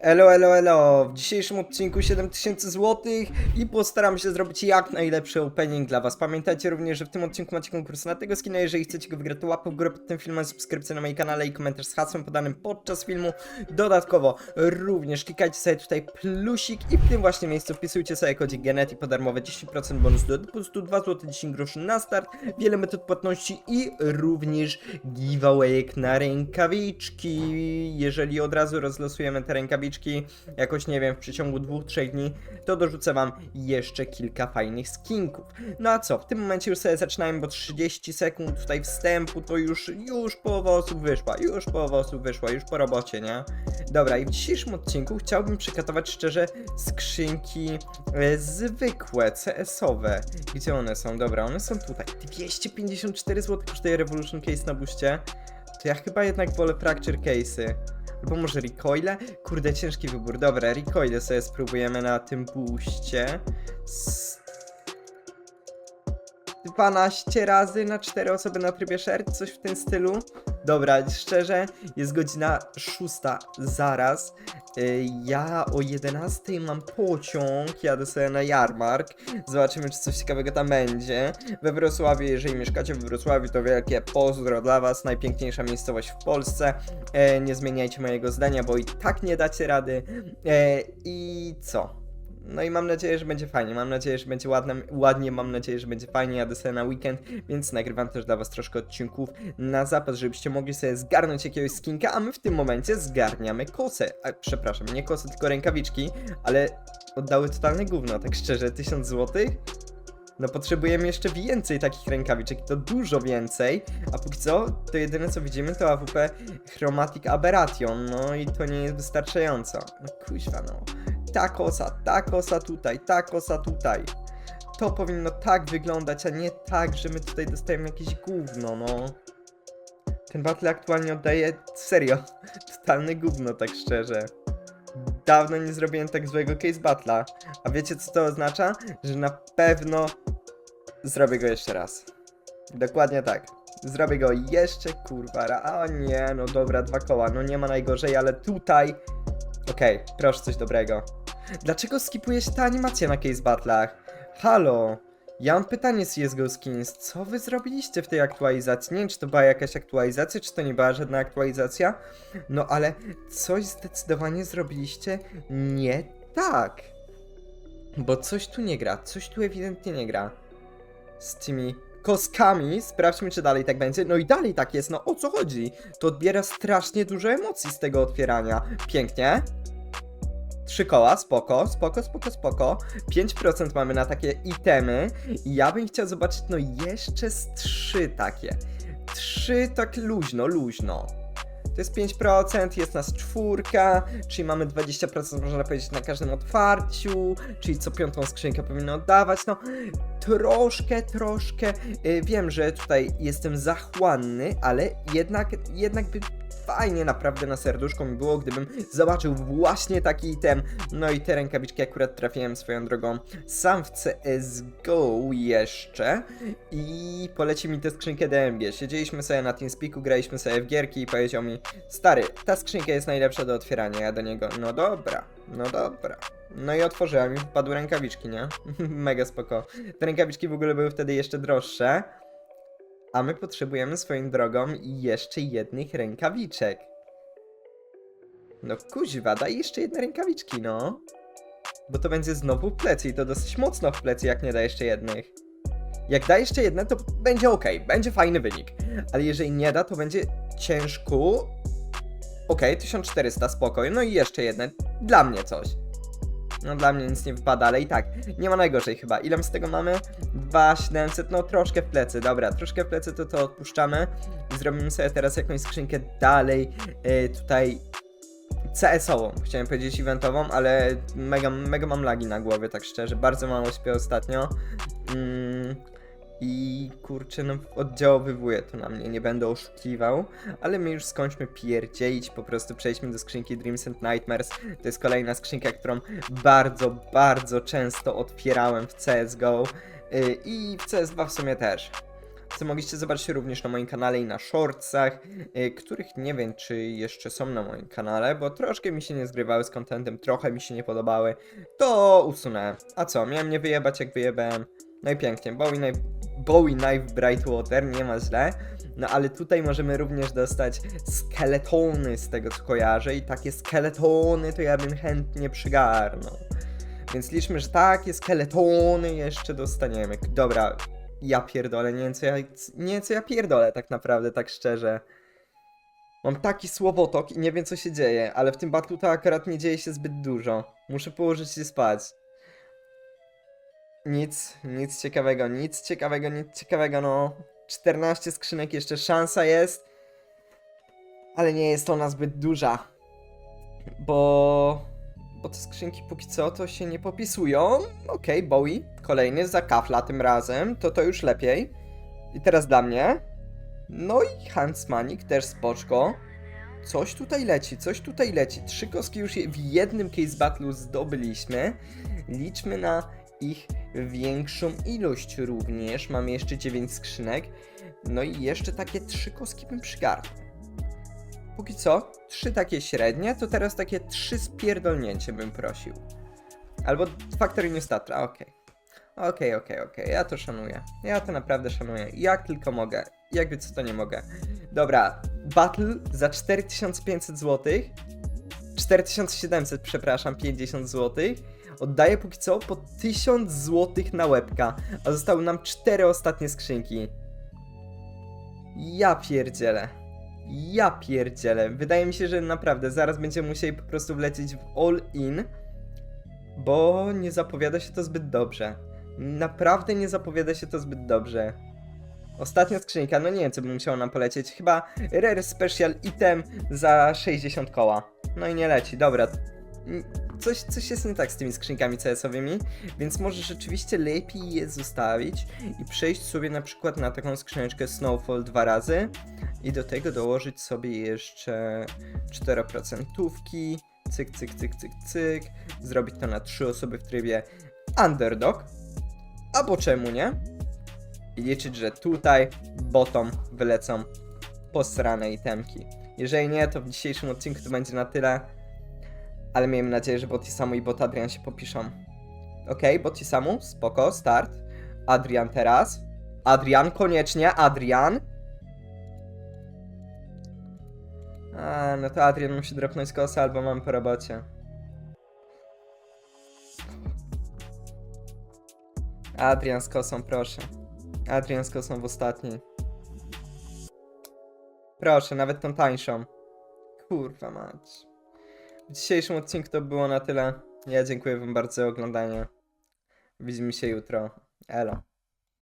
Elo, elo, elo! W dzisiejszym odcinku 7000 zł i postaram się zrobić jak najlepszy opening dla was. Pamiętajcie również, że w tym odcinku macie konkurs na tego skina, jeżeli chcecie go wygrać, to łapę w górę pod tym filmem, subskrypcję na moim kanale i komentarz z hasłem podanym podczas filmu. Dodatkowo również klikajcie sobie tutaj plusik i w tym właśnie miejscu wpisujcie sobie kodzik GENET i podarmowe 10% bonus do depozytu, 2 zł 10 groszy na start, wiele metod płatności i również giveawayek na rękawiczki. Jeżeli od razu rozlosujemy te rękawiczki, jakoś nie wiem, w przeciągu dwóch, trzech dni, to dorzucę wam jeszcze kilka fajnych skinków. No a co, w tym momencie już sobie zaczynamy, bo 30 sekund tutaj wstępu to już, już połowa osób wyszła, już połowa osób wyszła, już po robocie, nie? Dobra, i w dzisiejszym odcinku chciałbym przekatować szczerze skrzynki e, zwykłe, CS-owe. Gdzie one są? Dobra, one są tutaj. 254 zł kosztuje Revolution Case na buście. To ja chyba jednak wolę Fracture Case'y. Albo może recoile? Kurde, ciężki wybór. Dobra, recoile sobie spróbujemy na tym buście. S 12 razy na 4 osoby na trybie shared, coś w tym stylu. Dobra, szczerze, jest godzina 6 zaraz. Y, Ja o 11 mam pociąg, jadę sobie na jarmark. Zobaczymy, czy coś ciekawego tam będzie. We Wrocławiu, jeżeli mieszkacie w Wrocławiu, to wielkie pozdro dla Was. Najpiękniejsza miejscowość w Polsce. E, nie zmieniajcie mojego zdania, bo i tak nie dacie rady. E, I co? No i mam nadzieję, że będzie fajnie. Mam nadzieję, że będzie ładne, ładnie. Mam nadzieję, że będzie fajnie. Jadę sobie na weekend, więc nagrywam też dla Was troszkę odcinków na zapas, żebyście mogli sobie zgarnąć jakiegoś skinka, a my w tym momencie zgarniamy kosę. A, przepraszam, nie kosę, tylko rękawiczki, ale oddały totalne gówno, tak szczerze, 1000 złotych? No potrzebujemy jeszcze więcej takich rękawiczek, to dużo więcej, a póki co, to jedyne co widzimy to AWP Chromatic Aberration, no i to nie jest wystarczająco. No kuźwa no, ta kosa, ta kosa tutaj, ta kosa tutaj. To powinno tak wyglądać, a nie tak, że my tutaj dostajemy jakieś gówno, no. Ten battle aktualnie oddaje, serio, totalne gówno, tak szczerze. Dawno nie zrobiłem tak złego case battle'a. A wiecie co to oznacza? Że na pewno zrobię go jeszcze raz. Dokładnie tak. Zrobię go jeszcze kurwa ra. O nie, no dobra, dwa koła. No nie ma najgorzej, ale tutaj. Okej, proszę coś dobrego. Dlaczego skipuje się ta animacja na case battle'ach? Halo! Ja mam pytanie z CSGO Skins. Co wy zrobiliście w tej aktualizacji? Nie wiem, czy to była jakaś aktualizacja, czy to nie była żadna aktualizacja. No ale coś zdecydowanie zrobiliście nie tak. Bo coś tu nie gra, coś tu ewidentnie nie gra. Z tymi koskami, sprawdźmy czy dalej tak będzie. No i dalej tak jest, no o co chodzi? To odbiera strasznie dużo emocji z tego otwierania. Pięknie. Trzy koła, spoko, spoko, spoko, spoko. 5% mamy na takie itemy. I ja bym chciał zobaczyć, no jeszcze z trzy takie. Trzy tak luźno, luźno. To jest 5%, jest nas czwórka, czyli mamy 20% można powiedzieć na każdym otwarciu, czyli co piątą skrzynkę powinno oddawać, no troszkę, troszkę, y, wiem, że tutaj jestem zachłanny, ale jednak, jednak fajnie naprawdę na serduszko mi było, gdybym zobaczył właśnie taki item, no i te rękawiczki akurat trafiłem swoją drogą sam w CSGO jeszcze i poleci mi tę skrzynkę DMG, siedzieliśmy sobie na TeamSpeaku, graliśmy sobie w gierki i powiedział mi Stary, ta skrzynka jest najlepsza do otwierania. Ja do niego, no dobra, no dobra. No i otworzyłem i wpadły rękawiczki, nie? Mega spoko. Te rękawiczki w ogóle były wtedy jeszcze droższe. A my potrzebujemy swoją drogą jeszcze jednych rękawiczek. No kuźwa, daj jeszcze jedne rękawiczki, no. Bo to będzie znowu w plecy i to dosyć mocno w plecy, jak nie da jeszcze jednych. Jak da jeszcze jedne, to będzie ok, będzie fajny wynik. Ale jeżeli nie da, to będzie ciężko. Okej, 1400, spokojnie. No i jeszcze jedne. Dla mnie coś. No dla mnie nic nie wypada, ale i tak. Nie ma najgorzej chyba. Ile z tego mamy? 2700, no troszkę w plecy. Dobra, troszkę w plecy to to odpuszczamy. Zrobimy sobie teraz jakąś skrzynkę dalej. Yy, tutaj CS-ową, chciałem powiedzieć eventową, ale mega, mega mam lagi na głowie, tak szczerze. Bardzo mało śpię ostatnio. Mm, I kurczę, no oddziaływuje to na mnie, nie będę oszukiwał, ale my już skończmy pierdzielić, po prostu przejdźmy do skrzynki Dreams and Nightmares. To jest kolejna skrzynka, którą bardzo, bardzo często otwierałem w CSGO yy, i w CS2 w sumie też. co mogliście zobaczyć również na moim kanale i na shortsach, y, których nie wiem, czy jeszcze są na moim kanale, bo troszkę mi się nie zgrywały z contentem, trochę mi się nie podobały, to usunąłem. A co, miałem nie wyjebać jak wyjebałem. No i pięknie, Bowie, Knife, Bowie Knife Brightwater, nie ma źle. No ale tutaj możemy również dostać skeletony z tego co kojarzę i takie skeletony to ja bym chętnie przygarnął. Więc liczmy, że takie skeletony jeszcze dostaniemy. Dobra, ja pierdolę, nie wiem co ja, nie wiem co ja pierdolę tak naprawdę, tak szczerze. Mam taki słowotok i nie wiem co się dzieje, ale w tym batlu to akurat nie dzieje się zbyt dużo. Muszę położyć się spać. Nic, nic ciekawego, nic ciekawego, nic ciekawego, no. 14 skrzynek, jeszcze szansa jest. Ale nie jest ona zbyt duża. Bo... Bo te skrzynki póki co to się nie popisują. Okej, Bowie. Kolejny za kafla tym razem. To to już lepiej. I teraz dla mnie. No i Hansmanik też spoczko. Coś tutaj leci, coś tutaj leci. Trzy kostki już w jednym case battlu zdobyliśmy. Liczmy na ich większą ilość również. Mamy jeszcze 9 skrzynek. No i jeszcze takie trzy kostki bym przygarnął. Póki co, trzy takie średnie, to teraz takie trzy spierdolnięcie bym prosił. Albo Factory New Statra, okej. Okej, okej, okej, ja to szanuję. Ja to naprawdę szanuję. Jak tylko mogę. Jakby co to nie mogę. Dobra, Battle za 4500 zł. 4700, przepraszam, 50 zł. Oddaję póki co po 1000 zł na łebka, a zostały nam cztery ostatnie skrzynki. Ja pierdzielę. Ja pierdzielę. Wydaje mi się, że naprawdę zaraz będziemy musieli po prostu wlecieć w all in, bo nie zapowiada się to zbyt dobrze. Naprawdę nie zapowiada się to zbyt dobrze. Ostatnia skrzynka, no nie wiem co by musiało nam polecieć. Chyba Rare Special Item za 60 koła. No i nie leci, dobra. Coś, coś jest nie tak z tymi skrzynkami CS-owymi, więc może rzeczywiście lepiej je zostawić i przejść sobie na przykład na taką skrzyneczkę Snowfall dwa razy i do tego dołożyć sobie jeszcze 4% cyk, cyk, cyk, cyk, cyk, zrobić to na trzy osoby w trybie underdog, albo czemu nie? I liczyć, że tutaj bottom wylecą posrane itemki. Jeżeli nie, to w dzisiejszym odcinku to będzie na tyle. Ale miejmy nadzieję, że Botisamu i Bot Adrian się popiszą. Okay, Botisamu, spoko, start. Adrian teraz. Adrian, koniecznie, Adrian. A, no to Adrian musi dropnąć kosę albo mam po robocie. Adrian z kosą, proszę. Adrian z kosą w ostatniej. Proszę, nawet tą tańszą. Kurwa mać. W dzisiejszym odcinku to było na tyle. Ja dziękuję wam bardzo za oglądanie. Widzimy się jutro. Elo.